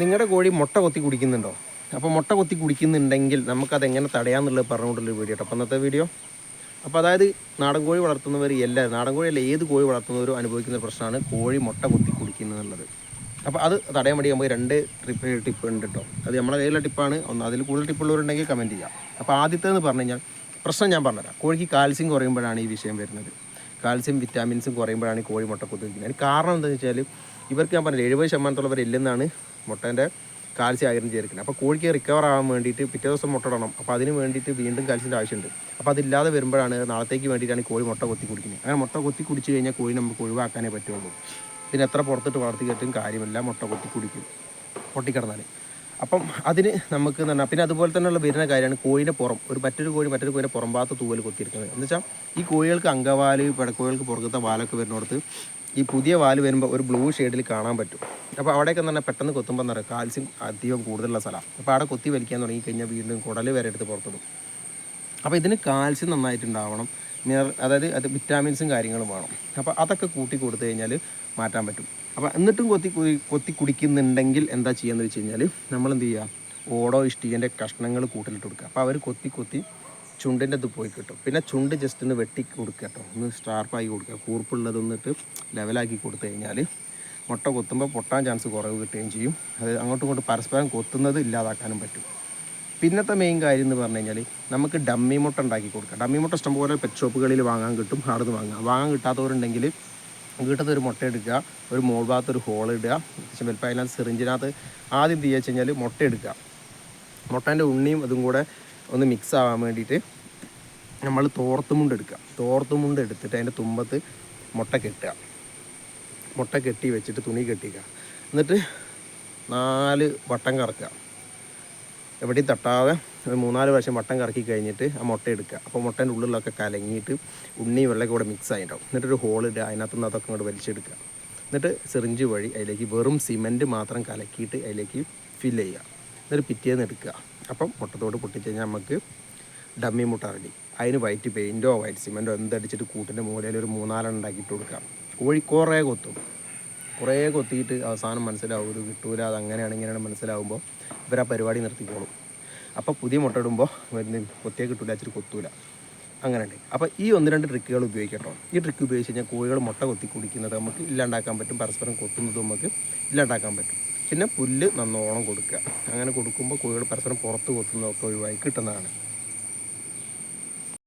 നിങ്ങളുടെ കോഴി മുട്ട കൊത്തി കുടിക്കുന്നുണ്ടോ? അപ്പോൾ മുട്ട കൊത്തി കുടിക്കുന്നുണ്ടെങ്കിൽ നമുക്കത് എങ്ങനെ തടയാമെന്നുള്ളത് പറഞ്ഞുകൊണ്ടുള്ള വീഡിയോ കേട്ടോ. അപ്പോൾ ഇന്നത്തെ വീഡിയോ. അപ്പോൾ അതായത് നാടൻ കോഴി വളർത്തുന്നവർ എല്ലാവരും നാടൻ കോഴിയല്ല ഏത് കോഴി വളർത്തുന്നവരും അനുഭവിക്കുന്ന പ്രശ്നമാണ് കോഴി മുട്ട കൊത്തി കുടിക്കുന്നതെന്നുള്ളത് അപ്പോൾ അത് തടയാൻ വേണ്ടി നമുക്ക് രണ്ട് ട്രിപ്പ് ടിപ്പ് ഉണ്ട് കേട്ടോ. അത് നമ്മുടെ കയ്യിലുള്ള ടിപ്പാണ് ഒന്ന് അതിൽ കൂടുതൽ ടിപ്പുള്ളവരുണ്ടെങ്കിൽ കമന്റ് ചെയ്യാം. അപ്പോൾ ആദ്യത്തേന്ന് പറഞ്ഞു കഴിഞ്ഞാൽ പ്രശ്നം ഞാൻ പറഞ്ഞുതരാം. കോഴിക്ക് കാൽസ്യം കുറയുമ്പോഴാണ് ഈ വിഷയം വരുന്നത്. കാൽസ്യം വിറ്റാമിൻസും കുറയുമ്പോഴാണ് ഈ കോഴി മുട്ട കൊത്തി അതിന് കാരണം എന്താണെന്ന് വെച്ചാൽ ഇവർക്ക് ഞാൻ പറഞ്ഞില്ല എഴുപത് ശതമാനത്തോളം ഇല്ലെന്നാണ് മുട്ടേന്റെ കാൽസ്യം ആയിരം ചേർക്കുന്നത് അപ്പോൾ കോഴിക്ക് റിക്കവർ ആവാൻ വേണ്ടിയിട്ട് പിറ്റേ ദിവസം മുട്ട ഇടണം. അപ്പോൾ അതിന് വേണ്ടിയിട്ട് വീണ്ടും കാൽസ്യത്തിന്റെ ആവശ്യമുണ്ട്. അപ്പോൾ അതില്ലാതെ വരുമ്പോഴാണ് നാളത്തേക്ക് വേണ്ടിയിട്ടാണ് കോഴി മുട്ട കൊത്തി കുടിക്കുന്നത് അങ്ങനെ മുട്ട കൊത്തി കുടിച്ച് കഴിഞ്ഞാൽ കോഴി നമുക്ക് ഒഴിവാക്കാനേ പറ്റുള്ളൂ. പിന്നെ എത്ര പുറത്തിട്ട് വളർത്തി കെട്ടും കാര്യമില്ല മുട്ട കൊത്തി കുടിക്കും പൊട്ടിക്കിടന്നാൽ അപ്പം അതിന് നമുക്ക് എന്ന് പറഞ്ഞാൽ പിന്നെ അതുപോലെ തന്നെയുള്ള വരുന്ന കാര്യമാണ് കോഴിന്റെ പുറം ഒരു മറ്റൊരു കോഴി മറ്റൊരു കോഴിന്റെ പുറം ഭാഗത്ത് തൂവൽ കൊത്തിയിരിക്കുന്നത്. എന്ന് വെച്ചാൽ ഈ കോഴികൾക്ക് അങ്കവാൽ പിടക്കോഴികൾക്ക് പുറകത്തെ വാലൊക്കെ വരുന്നിടത്ത് ഈ പുതിയ വാൽ വരുമ്പോൾ ഒരു ബ്ലൂ ഷെയ്ഡിൽ കാണാൻ പറ്റും. അപ്പോൾ അവിടെയൊക്കെ പറഞ്ഞാൽ പെട്ടെന്ന് കൊത്തുമ്പോൾ എന്താ കാൽസ്യം അധികം കൂടുതലുള്ള സ്ഥലമാണ് അപ്പോൾ അവിടെ കൊത്തി വലിക്കാൻ തുടങ്ങി കഴിഞ്ഞാൽ വീണ്ടും കുടൽ വരെ എടുത്ത് പുറത്തിടും അപ്പോൾ ഇതിന് കാൽസ്യം നന്നായിട്ടുണ്ടാവണം മിനറൽ അതായത് അത് വിറ്റാമിൻസും കാര്യങ്ങളും വേണം. അപ്പോൾ അതൊക്കെ കൂട്ടി കൊടുത്തു കഴിഞ്ഞാൽ മാറ്റാൻ പറ്റും. അപ്പോൾ എന്നിട്ടും കൊത്തി കൊത്തി കുടിക്കുന്നുണ്ടെങ്കിൽ എന്താ ചെയ്യുകയെന്ന് വെച്ച് കഴിഞ്ഞാൽ നമ്മൾ എന്ത് ചെയ്യുക ഓടോ ഇഷ്ടികന്റെ കഷ്ണങ്ങൾ കൂട്ടിലിട്ട് കൊടുക്കുക. അപ്പോൾ അവർ കൊത്തി കൊത്തി ചുണ്ടിന്റെ അത് പോയി കിട്ടും. പിന്നെ ചുണ്ട് ജസ്റ്റ് ഒന്ന് വെട്ടി കൊടുക്കുക കേട്ടോ ഒന്ന് സ്റ്റാർപ്പാക്കി കൊടുക്കുക. കൂർപ്പുള്ളത് ഒന്നിട്ട് ലെവലാക്കി കൊടുത്തു കഴിഞ്ഞാൽ മുട്ട കൊത്തുമ്പോൾ പൊട്ടാൻ ചാൻസ് കുറവ് കിട്ടുകയും ചെയ്യും. അത് അങ്ങോട്ടും ഇങ്ങോട്ടും പരസ്പരം കൊത്തുന്നത് ഇല്ലാതാക്കാനും പറ്റും. പിന്നത്തെ മെയിൻ കാര്യം എന്ന് പറഞ്ഞു കഴിഞ്ഞാൽ നമുക്ക് ഡമ്മി മുട്ട ഉണ്ടാക്കി കൊടുക്കാം. ഡമ്മി മുട്ട ഇഷ്ടംപോലെ പെറ്റ് ഷോപ്പുകളിൽ വാങ്ങാൻ കിട്ടും നിന്ന് വാങ്ങാം. വാങ്ങാൻ കിട്ടാത്തവരുണ്ടെങ്കിൽ വീട്ടിൽ ഒരു മുട്ട എടുക്കുക ഒരു മോൾ ഭാഗത്ത് ഒരു ഹോൾ ഇടുക വലുപ്പം അതിനകത്ത് സിറിഞ്ചിനകത്ത് ആദ്യം തീ വെച്ച് കഴിഞ്ഞാൽ മുട്ട എടുക്കുക. മുട്ടേന്റെ ഉണ്ണിയും അതും കൂടെ ഒന്ന് മിക്സ് ആവാൻ വേണ്ടിയിട്ട് നമ്മൾ തോർത്തുമുണ്ട് എടുക്കുക. തോർത്തുമുണ്ട് എടുത്തിട്ട് അതിന്റെ തുമ്പത്ത് മുട്ട കെട്ടുക. മുട്ട കെട്ടി വെച്ചിട്ട് തുണി കെട്ടിക്കുക. എന്നിട്ട് നാല് വട്ടം കറക്കുക. എവിടെയും തട്ടാതെ ഒരു മൂന്നാൽ പ്രാവശ്യം വട്ടം കറക്കി കഴിഞ്ഞിട്ട് ആ മുട്ട എടുക്കുക. അപ്പോൾ മുട്ടേന്റെ ഉള്ളിലൊക്കെ കലങ്ങിയിട്ട് ഉണ്ണി വെള്ളമൊക്കെ കൂടെ മിക്സ് ആയിട്ടുണ്ടാവും എന്നിട്ടൊരു ഹോൾ ഇടുക അതിനകത്ത് നിന്ന് അതൊക്കെ ഇങ്ങോട്ട് വലിച്ചെടുക്കുക. എന്നിട്ട് സിറിഞ്ച് വഴി അതിലേക്ക് വെറും സിമന്റ് മാത്രം കലക്കിയിട്ട് അതിലേക്ക് ഫിൽ ചെയ്യുക. എന്നിട്ട് പിറ്റേന്ന് എടുക്കുക. അപ്പം മുട്ടത്തോട് പൊട്ടിച്ച് കഴിഞ്ഞാൽ നമുക്ക് ഡമ്മി മുട്ട റെഡി അതിന് വൈറ്റ് പെയിന്റോ വൈറ്റ് സിമന്റോ എന്തടിച്ചിട്ട് കൂട്ടിന്റെ മൂലയിൽ ഒരു മൂന്നാലെണ്ണം ഉണ്ടാക്കിയിട്ട് കൊടുക്കാം കോഴി കുറേ കൊത്തും. കുറേ കൊത്തിയിട്ട് അവസാനം മനസ്സിലാവും ഒരു കിട്ടൂല അത് അങ്ങനെയാണ് ഇങ്ങനെയാണ് മനസ്സിലാവുമ്പോൾ ഇവർ ആ പരിപാടി നിർത്തിക്കോളും. അപ്പോൾ പുതിയ മുട്ട ഇടുമ്പോൾ കൊത്തിയെ കിട്ടൂല അച്ചിരി കൊത്തൂല. അങ്ങനെയുണ്ട്. അപ്പോൾ ഈ ഒന്ന് രണ്ട് ട്രിക്കുകൾ ഉപയോഗിക്കട്ടോ ഈ ട്രിക്ക് ഉപയോഗിച്ച് കഴിഞ്ഞാൽ കോഴികൾ മുട്ട കൊത്തി കുടിക്കുന്നത് നമുക്ക് ഇല്ലാണ്ടാക്കാൻ പറ്റും പരസ്പരം കൊത്തുന്നത് നമുക്ക് ഇല്ലാണ്ടാക്കാൻ പറ്റും. പിന്നെ പുല്ല് നന്നോണം കൊടുക്കുക. അങ്ങനെ കൊടുക്കുമ്പോൾ കോഴികൾ പരസ്പരം പുറത്ത് കൊത്തുന്നതൊക്കെ ഒഴിവായി കിട്ടുന്നതാണ്.